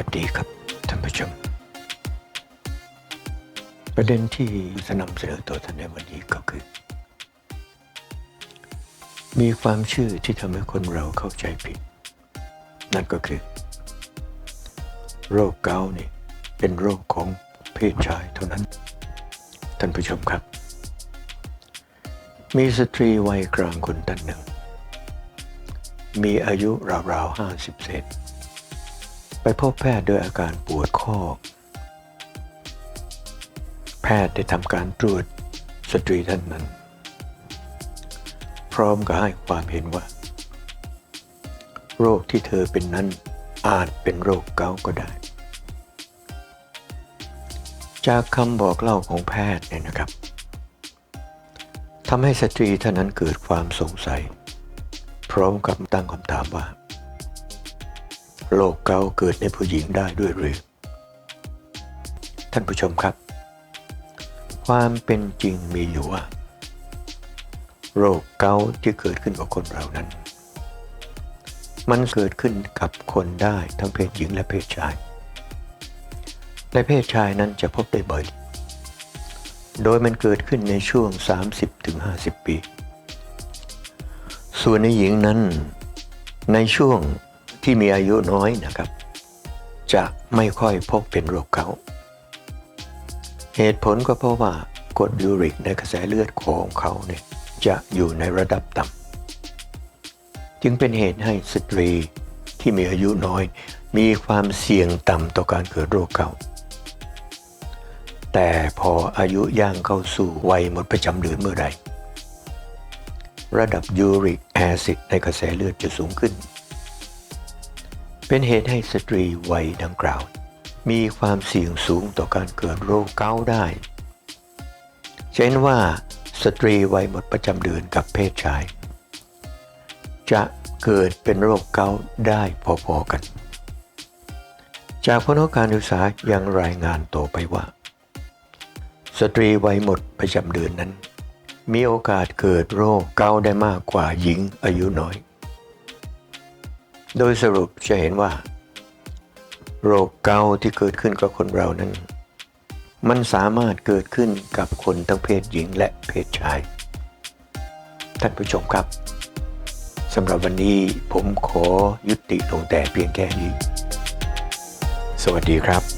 วัสดีครับ ท่านผู้ชม ประเด็นที่จะนำเสนอต่อท่านในวันนี้ก็คือ มีความเชื่อที่ทำให้คนเราเข้าใจผิด นั่นก็คือ โรคเกาต์นี่เป็นโรคของเพศชายเท่านั้น ท่านผู้ชมครับ มีสตรีวัยกลางคนท่านหนึ่ง มีอายุราวๆห้าสิบเศษ ไปพบแพทย์ด้วยอาการปวดข้อ แพทย์ได้ทำการตรวจสตรีท่านนั้น พร้อมกับให้ความเห็นว่า โรคที่เธอเป็นนั้นอาจเป็นโรคเกาต์ก็ได้ จากคำบอกเล่าของแพทย์เนี่ยนะครับทำให้สตรีท่านนั้นเกิดความสงสัย พร้อมกับตั้งคำถามว่า โรคเกาต์เกิดในผู้หญิงได้ด้วยหรือ ท่านผู้ชมครับ ความเป็นจริงมีอยู่ว่า โรคเกาต์ที่เกิดขึ้นกับคนเรานั้น มันเกิดขึ้นกับคนได้ทั้งเพศหญิงและเพศชาย ในเพศชายนั้นจะพบได้บ่อย โดยมันเกิดขึ้นในช่วง 30-50 ปี ส่วนในหญิงนั้นในช่วง ที่มีอายุน้อยนะครับ จะไม่ค่อยพบเป็นโรคเกาต์เหตุผลก็เพราะว่ากรดยูริกในกระแสเลือดของเขาเนี่ยจะอยู่ในระดับต่ำจึงเป็นเหตุให้สตรีที่มีอายุน้อย มีความเสี่ยงต่ำต่อการเกิดโรคเกาต์แต่พออายุย่างเข้าสู่วัยหมดประจำเดือนเมื่อใดระดับยูริกแอซิดในกระแสเลือดจะสูงขึ้น เป็นเหตุให้สตรีวัยดังกล่าว มีความเสี่ยงสูงต่อการเกิดโรคเกาต์ได้ เช่นว่าสตรีวัยหมดประจำเดือนกับเพศชาย จะเกิดเป็นโรคเกาต์ได้พอๆกัน จากผลของการศึกษายังรายงานต่อไปว่า สตรีวัยหมดประจำเดือนนั้น มีโอกาสเกิดโรคเกาต์ได้มากกว่าหญิงอายุน้อย โดยสรุปจะเห็นว่า โรคเกาต์ที่เกิดขึ้นกับคนเรานั้น มันสามารถเกิดขึ้นกับคนทั้งเพศหญิงและเพศชาย ท่านผู้ชมครับสำหรับวันนี้ผมขอยุติลงแต่เพียงแค่นี้ สวัสดีครับ